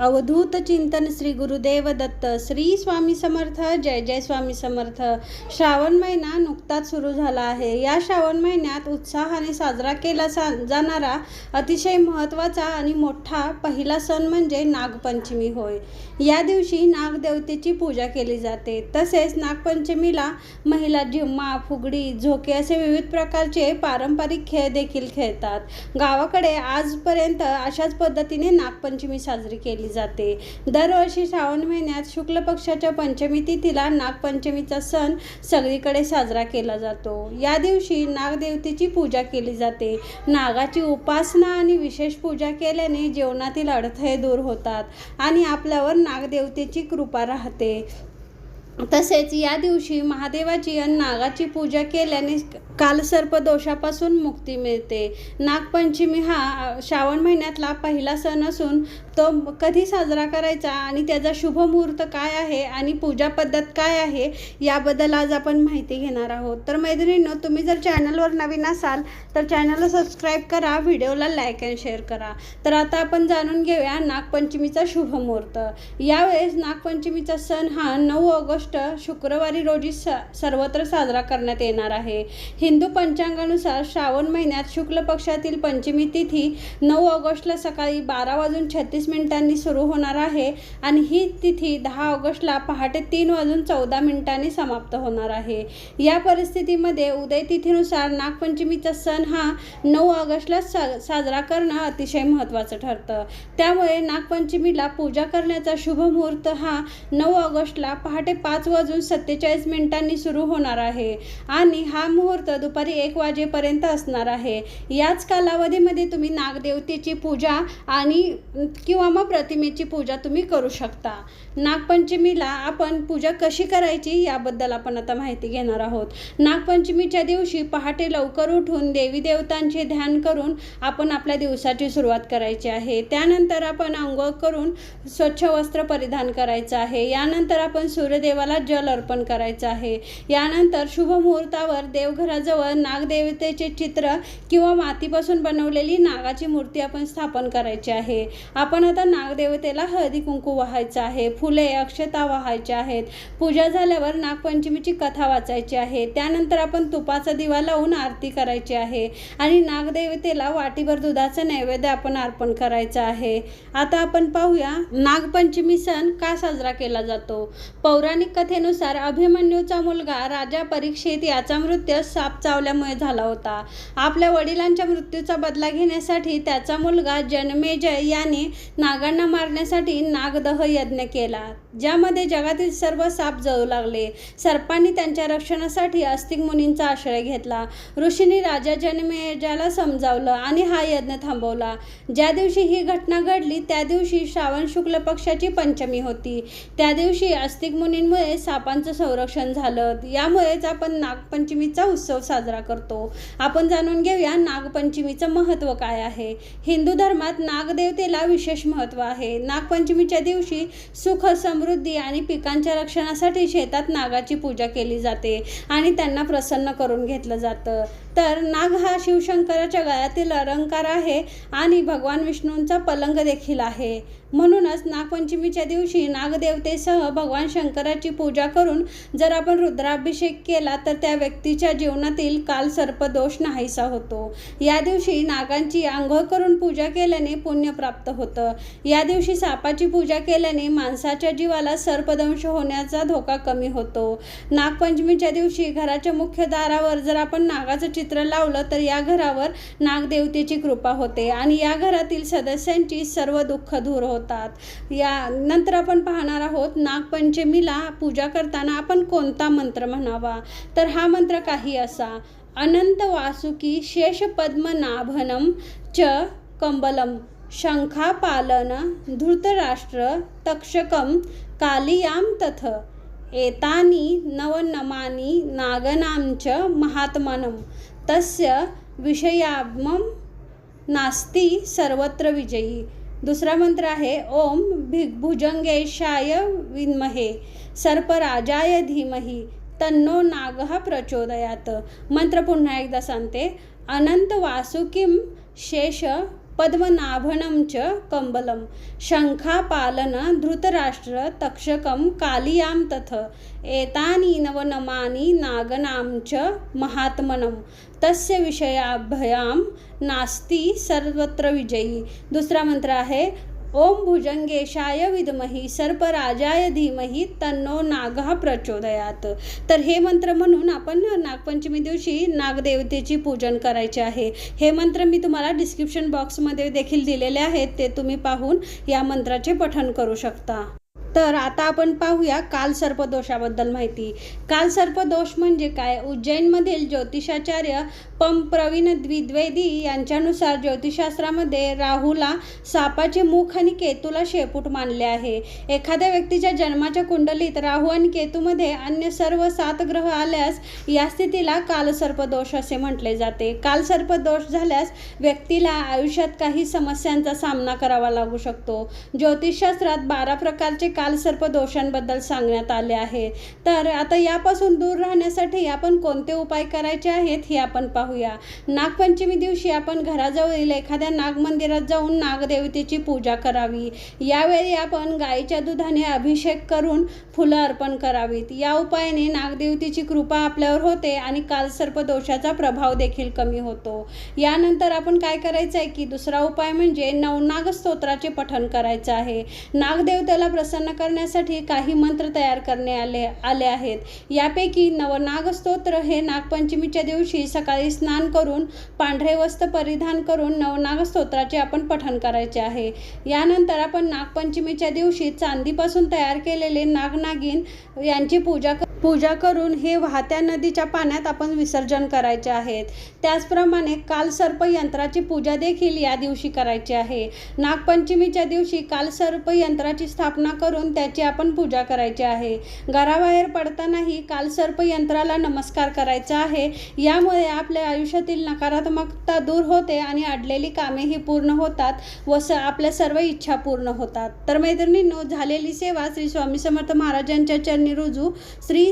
अवधूत चिंतन श्री गुरुदेव दत्त. श्री स्वामी समर्थ जय जय स्वामी समर्थ. श्रावण महिना नुकताच सुरू झाला आहे. या श्रावण महिन्यात उत्साहाने साजरा केला सा जाणारा अतिशय महत्त्वाचा आणि मोठा पहिला सण म्हणजे नागपंचमी होय. या दिवशी नागदेवतेची पूजा केली जाते. तसेच नागपंचमीला महिला झिम्मा फुगडी झोके असे विविध प्रकारचे पारंपरिक खेळ देखील खेळतात. गावाकडे आजपर्यंत अशाच पद्धतीने नागपंचमी साजरी केली जाते. दरवर्षी श्रावण महिन्यात शुक्ल पक्षाच्या पंचमी तिथीला नागपंचमीचा सण सगळीकडे साजरा केला जातो. या दिवशी नागदेवतेची पूजा केली जाते. नागाची उपासना आणि विशेष पूजा केल्याने जीवनातील अडथळे दूर होतात आणि आपल्यावर नागदेवतेची कृपा राहते. तसेच या दिवशी महादेवाची आणि नागाची पूजा केल्याने कालसर्प दोषापासून मुक्ती मिळते. नागपंचमी हा श्रावण महिन्यातला पहिला सण असून तो कधी साजरा करायचा आणि त्याचा शुभ मुहूर्त काय आहे आणि पूजा पद्धत काय आहे याबद्दल आज आपण माहिती घेणार आहोत. तर मैत्रिणींनो तुम्ही जर चॅनलवर नवीन असाल तर चॅनलला सबस्क्राईब करा व्हिडिओला लाईक अँड शेअर करा. तर आता आपण जाणून घेऊया नागपंचमीचा शुभ मुहूर्त. यावेळेस नागपंचमीचा सण हा नऊ ऑगस्ट शुक्रवारी रोजी स सर्वत्र साजरा करण्यात येणार आहे. हिंदू पंचांगानुसार श्रावण महिन्यात शुक्ल पक्षातील पंचमी तिथी नऊ ऑगस्टला सकाळी बारा वाजून छत्तीस मिनिटांनी सुरू होणार आहे आणि ही तिथी दहा ऑगस्टला पहाटे तीन वाजून चौदा मिनिटांनी समाप्त होणार आहे. या परिस्थितीमध्ये उदय तिथीनुसार नागपंचमीचा सण हा नऊ ऑगस्टला सा साजरा करणं अतिशय महत्त्वाचं ठरतं. त्यामुळे नागपंचमीला पूजा करण्याचा शुभ मुहूर्त हा नऊ ऑगस्टला पहाटे पाच पाच वाजून सत्तेचाळीस मिनिटांनी सुरू होणार आहे. आणि हा मुहूर्त दुपारी एक वाजेपर्यंत असणार आहे. याच कालावधीमध्ये तुम्ही नागदेवतेची पूजा आणि किंवा मग प्रतिमेची पूजा तुम्ही करू शकता. नागपंचमीला आपण पूजा कशी करायची याबद्दल आपण आता माहिती घेणार आहोत. नागपंचमीच्या दिवशी पहाटे लवकर उठून देवी देवतांचे ध्यान करून आपण आपल्या दिवसाची सुरुवात करायची आहे. त्यानंतर आपण अंघोळ करून स्वच्छ वस्त्र परिधान करायचं आहे. यानंतर आपण देवाला जल अर्पण करायचं आहे. यानंतर शुभ मुहूर्तावर देवघराजवळ नागदेवतेचे चित्र किंवा मातीपासून बनवलेली नागाची मूर्ती आपण स्थापन करायची आहे. आपण आता नागदेवतेला हळदी कुंकू वाहायचं आहे. फुले अक्षता वाहायच्या आहेत. पूजा झाल्यावर नागपंचमीची कथा वाचायची आहे. त्यानंतर आपण तुपाचा दिवा लावून आरती करायची आहे आणि नागदेवतेला वाटीभर दुधाचं नैवेद्य आपण अर्पण करायचं आहे. आता आपण पाहूया नागपंचमी सण का साजरा केला जातो? पौराणिक कथेनुसार अभिमन्यूचा मुलगा राजा परीक्षित याचा मृत्यू साप चावल्यामुळे झाला होता. आपल्या वडिलांच्या मृत्यूचा बदला घेण्यासाठी त्याचा मुलगा जनमेजय याने नागांना मारण्यासाठी नागदह यज्ञ केला ज्यामध्ये जगातील सर्व साप जळू लागले. सर्पांनी त्यांच्या रक्षणासाठी अस्तिक मुनींचा आश्रय घेतला. ऋषींनी राजा जनमेजयाला समजावलं आणि हा यज्ञ थांबवला. ज्या दिवशी ही घटना घडली त्या दिवशी श्रावण शुक्ल पक्षाची पंचमी होती. त्या दिवशी अस्तिक मुनींमुळे सापांचं संरक्षण झालं. यामुळेच आपण नागपंचमीचा उत्सव साजरा करतो. आपण जाणून घेऊया नागपंचमीचं महत्त्व काय आहे. हिंदू धर्मात नागदेवतेला विशेष महत्त्व आहे. नागपंचमीच्या दिवशी सुख समृद्धी आणि पिकांच्या रक्षणासाठी शेतात नागाची पूजा केली जाते आणि त्यांना प्रसन्न करून घेतलं जातं. तर नाग हा शिवशंकराच्या गळ्यातील अलंकार आहे आणि भगवान विष्णूंचा पलंग देखील आहे. म्हणूनच नागपंचमीच्या दिवशी नागदेवतेसह भगवान शंकराची पूजा करून जर आपण रुद्राभिषेक केला तर त्या व्यक्तीच्या जीवनातील काल सर्पदोष नाहीसा होतो. या दिवशी नागांची आंघोळ करून पूजा केल्याने पुण्य प्राप्त होतं. या दिवशी सापाची पूजा केल्याने माणसाच्या जीवाला सर्पदंश होण्याचा धोका कमी होतो. नागपंचमीच्या दिवशी घराच्या मुख्य दारावर जर आपण नागाचं चित्र लावलं तर या घरावर नागदेवतेची कृपा होते आणि या घरातील सदस्यांची सर्व दुःख दूर होतात. या नंतर आपण पाहणार आहोत नागपंचमीला पूजा करताना आपण कोणता मंत्र म्हणावा? तर हा मंत्र काही असा अनंत वासुकी शेष पद्मनाभनम च कंबलम शंखापालन धृतराष्ट्र तक्षकम कालियाम तथ। एतानि नवनमानि नागनांच महात्मनं। तस्य विषयामं नास्ति सर्वत्र विजयी। दुसरा मंत्र आहे ओम भिभुजंगेशाय विद्महे सर्पराजाय धीमहि तन्नो नागः प्रचोदयात। मंत्र पुन्हा एकदा सांगते अनंत वासुकीम शेष पद्मनाभनं च कम्बलं शङ्खापालन धृतराष्ट्र तक्षकं कालियां तथ। एतानि नवनमानि नागनां च महात्मनं तस्य विषयाभ्यां नास्ति सर्वत्र विजयी। दुसरा मंत्र आहे ओम भुजंगेशाय विदमही सर्पराजाय धीमही तन्नो नागा प्रचोदयात. तर हे मंत्र म्हणून आपण नागपंचमी दिवशी नागदेवतेची पूजन करायचे आहे. हे मंत्र मी तुम्हाला डिस्क्रिप्शन बॉक्समध्ये देखील दिलेले आहेत ते तुम्ही पाहून या मंत्राचे पठण करू शकता. तर आता आपण पाहूया काल सर्पदोषाबद्दल माहिती. काल सर्पदोष म्हणजे काय? उज्जैनमधील ज्योतिषाचार्य पं. प्रवीण द्विद्वेदी यांच्यानुसार ज्योतिषशास्त्रामध्ये राहूला सापाचे मुख आणि केतूला शेपूट मानले आहे. एखाद्या व्यक्तीच्या जन्माच्या कुंडलीत राहू आणि केतूमध्ये अन्य सर्व सात ग्रह आल्यास या स्थितीला कालसर्पदोष असे म्हटले जाते. कालसर्पदोष झाल्यास व्यक्तीला आयुष्यात काही समस्यांचा सामना करावा लागू शकतो. ज्योतिषशास्त्रात बारा प्रकारचे कालसर्प दोषांबद्दल सांगण्यात आले आहे. तर आता यापासून दूर राहण्यासाठी आपण कोणते उपाय करायचे आहेत हे आपण पाहूया. नागपंचमी दिवशी आपण घराजवळील एखाद्या नागमंदिरात जाऊन नागदेवतेची पूजा करावी. यावेळी आपण गाईच्या दुधाने अभिषेक करून फुलं अर्पण करावीत. या उपायाने नागदेवतेची कृपा आपल्यावर होते आणि कालसर्प दोषाचा प्रभाव देखील कमी होतो. यानंतर आपण काय करायचं आहे की दुसरा उपाय म्हणजे नवनाग स्तोत्राचे पठण करायचं आहे. नागदेवतेला प्रसन्न करण्यासाठी काही मंत्र तयार करणे आले आले आहेत. यापैकी नवनाग स्तोत्र हे नागपंचमीच्या दिवशी सकाळी स्नान करून पांढरे वस्त्र परिधान करून नवनाग स्तोत्राचे आपण पठण करायचे आहे. यानंतर आपण नागपंचमीच्या दिवशी चांदीपासून तयार केलेले नागनागिन यांची पूजा कर पूजा करून हे वाहत्या नदीच्या पाण्यात आपण विसर्जन करायचे आहेत. त्याचप्रमाणे कालसर्प यंत्राची पूजा देखील या दिवशी करायची आहे. नागपंचमीच्या दिवशी कालसर्प यंत्राची स्थापना करून त्याची आपण पूजा करायची आहे. घराबाहेर पडतानाही कालसर्प यंत्राला नमस्कार करायचा आहे. यामुळे आपल्या आयुष्यातील नकारात्मकता दूर होते आणि अडलेली कामेही पूर्ण होतात व स आपल्या सर्व इच्छा पूर्ण होतात. तर मैत्रिणींनो झालेली सेवा श्री स्वामी समर्थ महाराजांच्या चरणी रुजू श्री